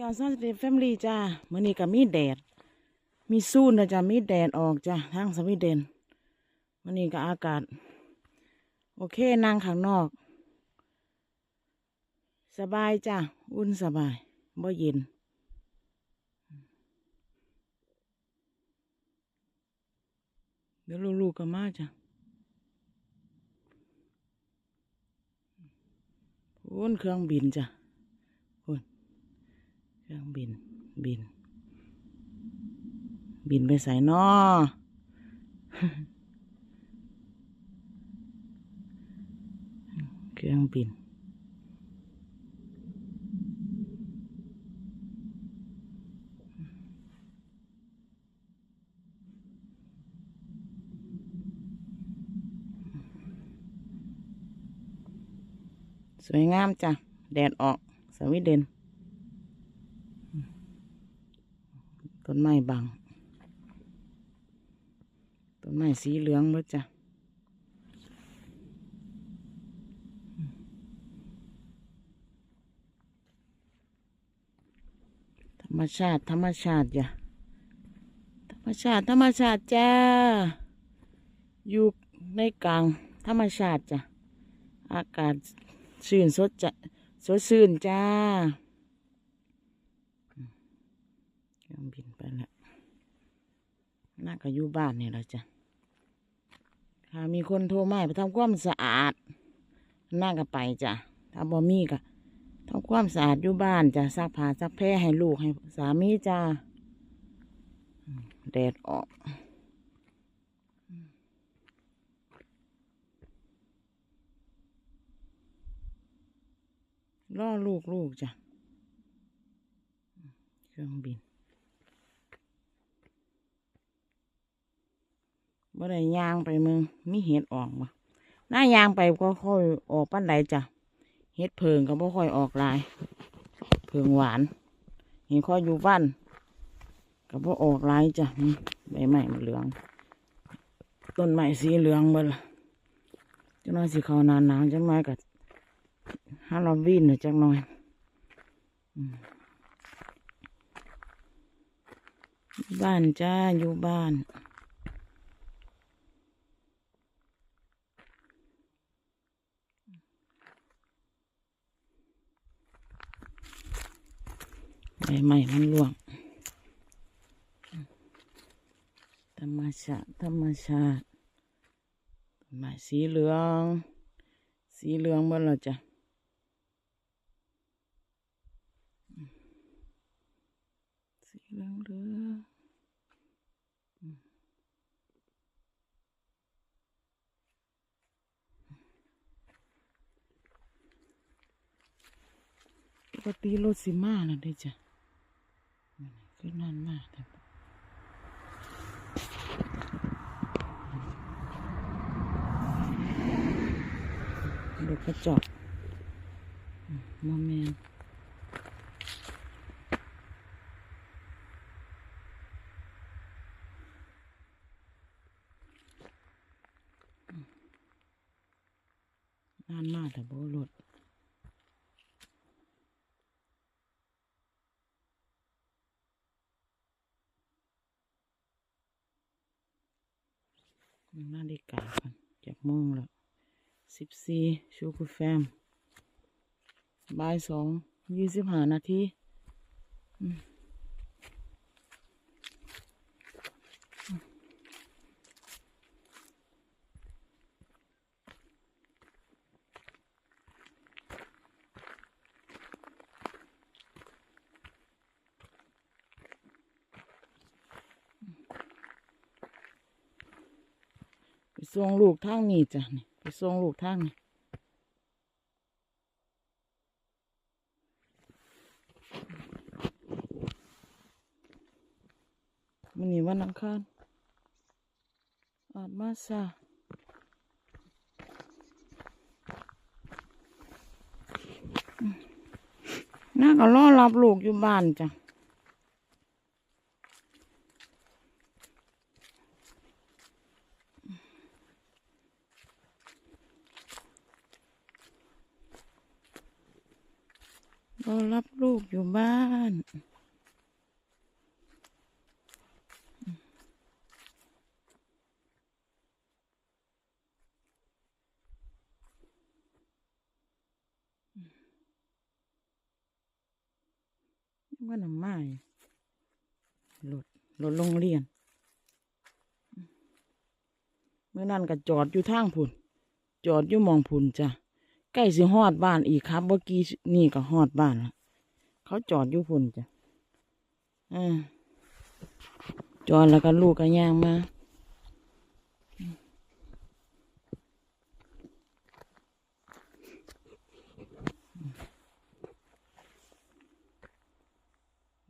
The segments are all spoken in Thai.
ยอนซอนสเตฟแฟมลี่จ้ามื่อนี้ก็มีแดด มีซูนนะจ้ามีแดดออกจ้าทางสวีเดนมื่อนี้ก็อากาศ โอเคนั่งข้างนอก สบายจ้าอุ่นสบายบ่เย็นเดี๋ยวลูกๆก็มาจ้ะพุ่นเครื่องบินจ้ะ ครื่องบิน บิน บินไปใส่นอเครื่องบิน สวยงามจ้ะ แดดออก สวีเดน ต้นไม้บัง ต้นไม้สีเหลืองเบิดจ้ะธรรมชาติ ธรรมชาติจ้ะธรรมชาติ ธรรมชาติจ้า อยู่ในกลาง ธรรมชาติจ้ะ อากาศชื่นสดจ้ะสดชื่นจ้าเครื่องบิน แล้วน่าก็อยู่บ้านนี่แหละจ้ะถ้ามีคนโทรมาให้ไปทำความสะอาดน่าก็ไปจ้ะถ้าบ่มีก็ทำความสะอาดอยู่บ้านจ้ะซักผ้าซักแพรให้ลูกให้สามีจ้าแดดออกล่อลูกลูกจ้ะเครื่องบิน บ่ได้ยางไปมืองมีเห็ดออกบ่หน้ายางไปก็ค่อยออกปันใดจ้ะเห็ดเพิงก็บ่ค่อยออกลาย เพิงหวาน เห็นข้อยอยู่บ้านก็บ่ออกลายจ้ะนี่ใบไม้มันเหลือง ต้นไม้สีเหลืองเบ่ละจังน้อยสิเขาหนาหนาวจังน้อยก็ฮาโลวีนหน่อยจังน่อยบ้านจ้าอยู่บ้าน ใบไม้มันร่วง ธรรมชาติ ธรรมชาติต้นไม้สีเหลือง สีเหลืองหมดแล้วจ้ะสีเหลืองเหลืองปกติรถสิมาน่ะได้จ้ะ อืมคือนานมากแต่รถกระจกมโมเมนนานมากแต่โบรถ นาฬิกากันจากโมงแล้วสิบสี่ชูกุแฟมบ่ายสองยี่สิบห้านาที ส่งลูกทางนี้จ้ะนี่ไปส่งลูกทางนี้มันนี้วันอังคารอาบมาซาน่าก็รอรับลูกอยู่บ้านจ้ะ นรอรับลูกอยู่บ้าน ว่าน้ำไม้รถรถโรงเรียน เมื่อนั้นก็จอดอยู่ทางพุ่น จอดอยู่มองพุ่นจ้ะ ใกล้สิฮอดบ้านอีกครับเมื่อกี้นี่ก็ฮอดบ้านละเขาจอดอยู่พุ่นจ้ะอ่าจอดแล้วก็ลูกก็ย่างมา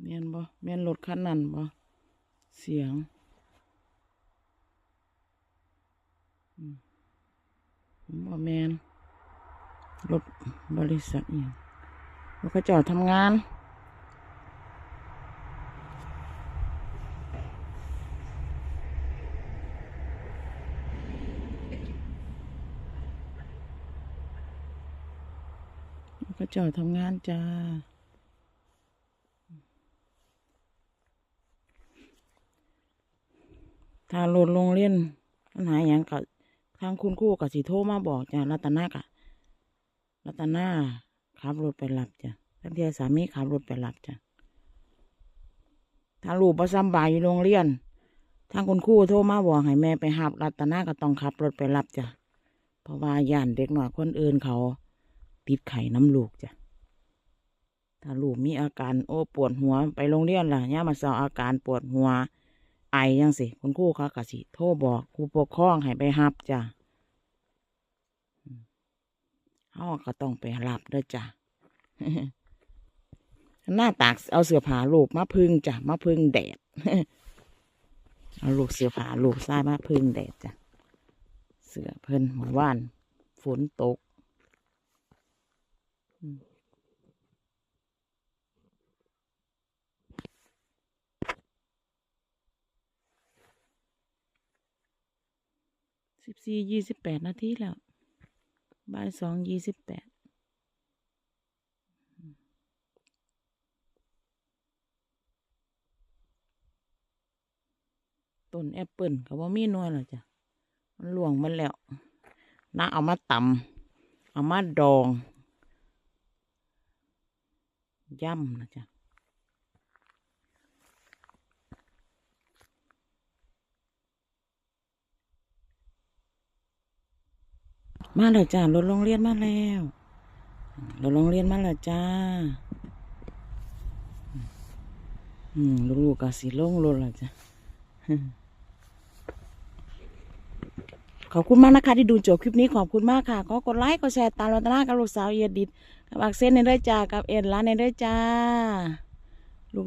แม่นบ่แม่นรถคันนั้นบ่เสียงอืมบ่แม่น รถบริษัทเนี่ยแล้วก็จอดทำงานแล้วก็จอดทำงานจ้า ถ้ารถโรงเรียนปัญหาอย่างกับทางคุณครูกับสีโทรมาบอกจ้ารัตนากะ รัตนาขับรถไปรับจ้ะตั้งแต่สามีขับรถไปรับจ้ะถ้าลูกประสำบ่ายอยู่โรงเรียน ทางคุณครูโทรมาบอกให้แม่ไปหับ รัตนาก็ต้องขับรถไปรับจ้ะเพราะว่าย่านเด็กหน่อยคนอื่นเขาติดไข่น้ำลูกจ้ะถ้าลูกมีอาการโอ้ปวดหัวไปโรงเรียนล่ะย่ามาสาวอาการปวดหัว ไอยังสิคุณครูเขากะสิ โทรบอกครูปกครองให้ไปหับจ้ะ เฮาก็ต้องไปรับเด้อจ้ะหน้าตากเอาเสื้อผ้าลูกมาพึ่งจ้ะมาพึ่งแดดเอาลูกเสื้อผ้าลูกใส่มาพึ่งแดดจ้ะเสื้อเพิ่นหมู่บ้าน ฝนตกสิบสี่ยี่สิบแปดนาทีแล้ว บ่ายสองยี่สิบแปดต้นแอปเปิลก็บ่มีนวยหรอจ้ะ มันหลวงมันแล้วน้าเอามาตำเอามาดอง ย่ำนะจ๊ะ มาแล้วจ้ารถโรงเรียนมาแล้วรถโรงเรียนมาแล้วจ้า อืมลูกๆก็สิลงรถแล้วจ้ะขอบคุณมากนะคะ ที่ดูจบคลิปนี้ขอบคุณมากค่ะ ก็กดไลค์กดแชร์ตามรัตนากับลูกสาวเอียดิดกับอักเซนในเด้อจ้ากับเอ็ดร้านในเด้อจ้า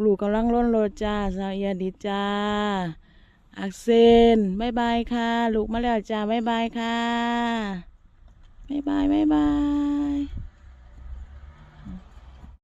ลูกๆกำลังล้นรถจ้าสาวเอียดิดจ้า อักเซนบายบายค่ะ ลูกมาแล้วจ้าบายบายค่ะ บายบายบายบาย